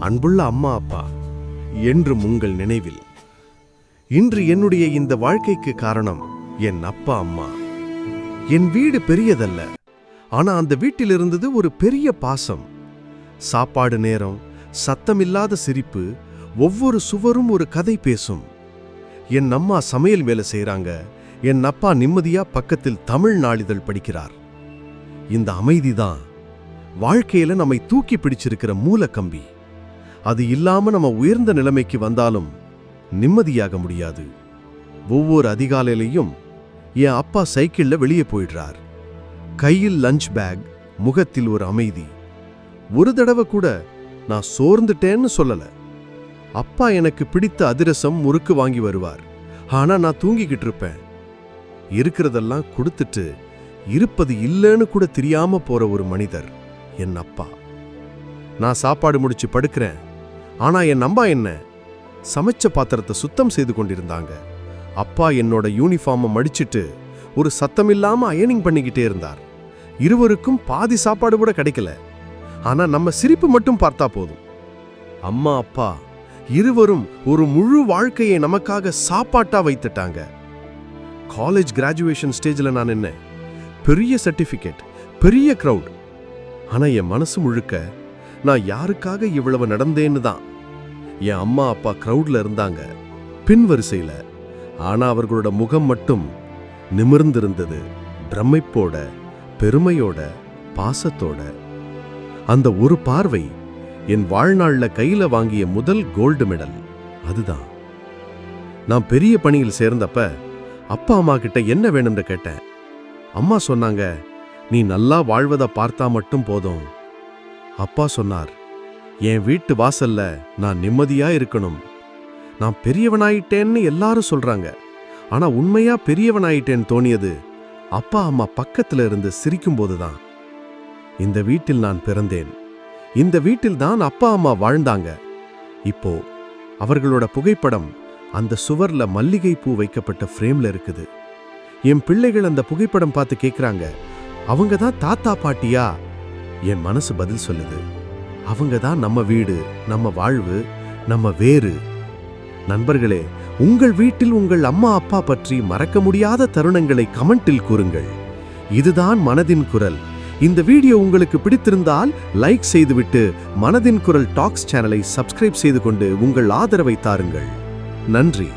அன்புள்ள அம்மா அப்பா என்றும் உங்கள் நினைவில். இன்று என்னுடைய இந்த வாழ்க்கைக்கு காரணம் என் அப்பா அம்மா. என் வீடு பெரியதல்ல ஆனா அந்த வீட்டில் இருந்தது ஒரு பெரிய பாசம். சாப்பாடு நேரம் சத்தமில்லாத சிரிப்பு ஒவ்வொரு சுவரும் ஒரு கதை பேசும். என் அம்மா சமையல் வேலை செய்கிறாங்க என் அப்பா நிம்மதியா பக்கத்தில் தமிழ் நாளிதழ் படிக்கிறார். இந்த அமைதிதான் வாழ்க்கையில நம்மை தூக்கி பிடிச்சிருக்கிற மூலக்கம்பி. அது இல்லாம நம்ம உயர்ந்த நிலைமைக்கு வந்தாலும் நிம்மதியாக முடியாது. ஒவ்வொரு அதிகாலையிலையும் என் அப்பா சைக்கிள்ல வெளியே போயிடுறார். கையில் லஞ்ச் பேக் முகத்தில் ஒரு அமைதி. ஒரு தடவை கூட நான் சோர்ந்துட்டேன்னு சொல்லல. அப்பா எனக்கு பிடித்த அதிரசம் முறுக்கு வாங்கி வருவார். ஆனா நான் தூங்கிக்கிட்டு இருப்பேன். இருக்கிறதெல்லாம் கொடுத்துட்டு இருப்பது இல்லைன்னு கூட தெரியாம போற ஒரு மனிதர் என் அப்பா. நான் சாப்பாடு முடிச்சு படுக்கிறேன். ஆனா என் அம்மா என்ன? சமைச்ச பாத்திரத்தை சுத்தம் செய்து கொண்டிருந்தாங்க. அப்பா என்னோட யூனிஃபார்மை மடிச்சிட்டு ஒரு சத்தமில்லாம அயனிங் பண்ணிக்கிட்டே இருந்தார். இருவருக்கும் பாதி சாப்பாடு கூட கிடைக்கல. ஆனா நம்ம சிரிப்பு மட்டும் பார்த்தா போதும். அம்மா அப்பா இருவரும் ஒரு முழு வாழ்க்கையை நமக்காக சாப்பாட்டா வைத்துட்டாங்க. காலேஜ் கிராஜுவேஷன் ஸ்டேஜில் நான் என்ன? பெரிய சர்டிஃபிகேட் பெரிய க்ரௌட் ஆனால் என் மனசு முழுக்க நான் யாருக்காக இவ்வளவு நடந்தேன்னு தான். என் அம்மா அப்பா க்ரௌட்ல இருந்தாங்க. பின்வரிசையில ஆனா அவர்களோட முகம் மட்டும் நிமிர்ந்திருந்தது. பிரமிப்போட பெருமையோட பாசத்தோட. அந்த ஒரு பார்வை என் வாழ்நாள்ல கையில வாங்கிய முதல் கோல்டு மெடல் அதுதான். நான் பெரிய பணியில் சேர்ந்தப்ப அப்பா அம்மா கிட்ட என்ன வேணும்னு கேட்டேன். அம்மா சொன்னாங்க நீ நல்லா வாழ்வத பார்த்தா மட்டும் போதும். அப்பா சொன்னார் என் வீட்டு வாசல்ல நான் நிம்மதியா இருக்கணும். நான் பெரியவனாயிட்டேன்னு எல்லாரும் சொல்றாங்க. ஆனா உண்மையா பெரியவனாயிட்டேன்னு தோணியது அப்பா அம்மா பக்கத்துல இருந்து சிரிக்கும்போதுதான் இந்த வீட்டில் நான் பிறந்தேன். இந்த வீட்டில் தான் அப்பா அம்மா வாழ்ந்தாங்க. இப்போ அவர்களோட புகைப்படம் அந்த சுவர்ல மல்லிகை பூ வைக்கப்பட்ட ஃப்ரேம்ல இருக்குது. என் பிள்ளைகள் அந்த புகைப்படம் பார்த்து கேக்குறாங்க. அவங்க தான் தாத்தா பாட்டியா? என் மனசு பதில் சொல்லுது. அவங்க தான் நம்ம வீடு நம்ம வாழ்வு நம்ம வேறு. நண்பர்களே உங்கள் வீட்டில் உங்கள் அம்மா அப்பா பற்றி மறக்க முடியாத தருணங்களை கமெண்டில் கூறுங்கள். இதுதான் மனதின் குரல். இந்த வீடியோ உங்களுக்கு பிடித்திருந்தால் லைக் செய்துவிட்டு மனதின் குரல் டாக்ஸ் சேனலை சப்ஸ்கிரைப் செய்து கொண்டு உங்கள் ஆதரவை தாருங்கள். நன்றி.